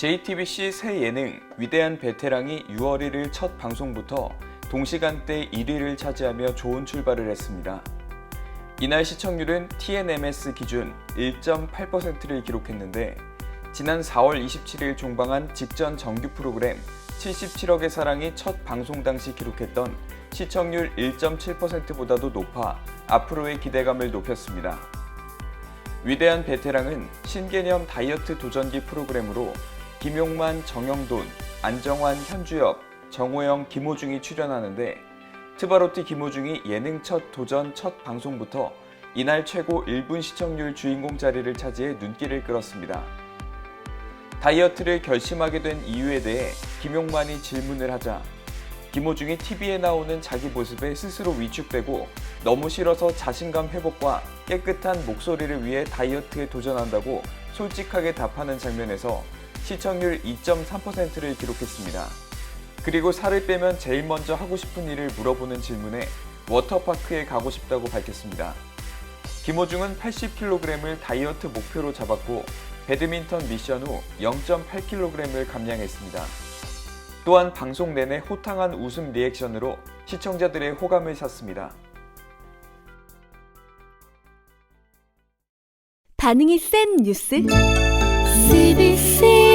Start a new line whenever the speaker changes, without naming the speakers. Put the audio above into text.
JTBC 새 예능 위대한 베테랑이 6월 1일 첫 방송부터 동시간대 1위를 차지하며 좋은 출발을 했습니다. 이날 시청률은 TNMS 기준 1.8%를 기록했는데 지난 4월 27일 종방한 직전 정규 프로그램 77억의 사랑이 첫 방송 당시 기록했던 시청률 1.7%보다도 높아 앞으로의 기대감을 높였습니다. 위대한 베테랑은 신개념 다이어트 도전기 프로그램으로 김용만, 정영돈, 안정환, 현주엽, 정호영, 김호중이 출연하는데 트바로티 김호중이 예능 첫 도전 첫 방송부터 이날 최고 1분 시청률 주인공 자리를 차지해 눈길을 끌었습니다. 다이어트를 결심하게 된 이유에 대해 김용만이 질문을 하자 김호중이 TV에 나오는 자기 모습에 스스로 위축되고 너무 싫어서 자신감 회복과 깨끗한 목소리를 위해 다이어트에 도전한다고 솔직하게 답하는 장면에서 시청률 2.3%를 기록했습니다. 그리고 살을 빼면 제일 먼저 하고 싶은 일을 물어보는 질문에 워터파크에 가고 싶다고 밝혔습니다. 김호중은 80kg을 다이어트 목표로 잡았고 배드민턴 미션 후 0.8kg을 감량했습니다. 또한 방송 내내 호탕한 웃음 리액션으로 시청자들의 호감을 샀습니다.
반응이 센 뉴스?
CBC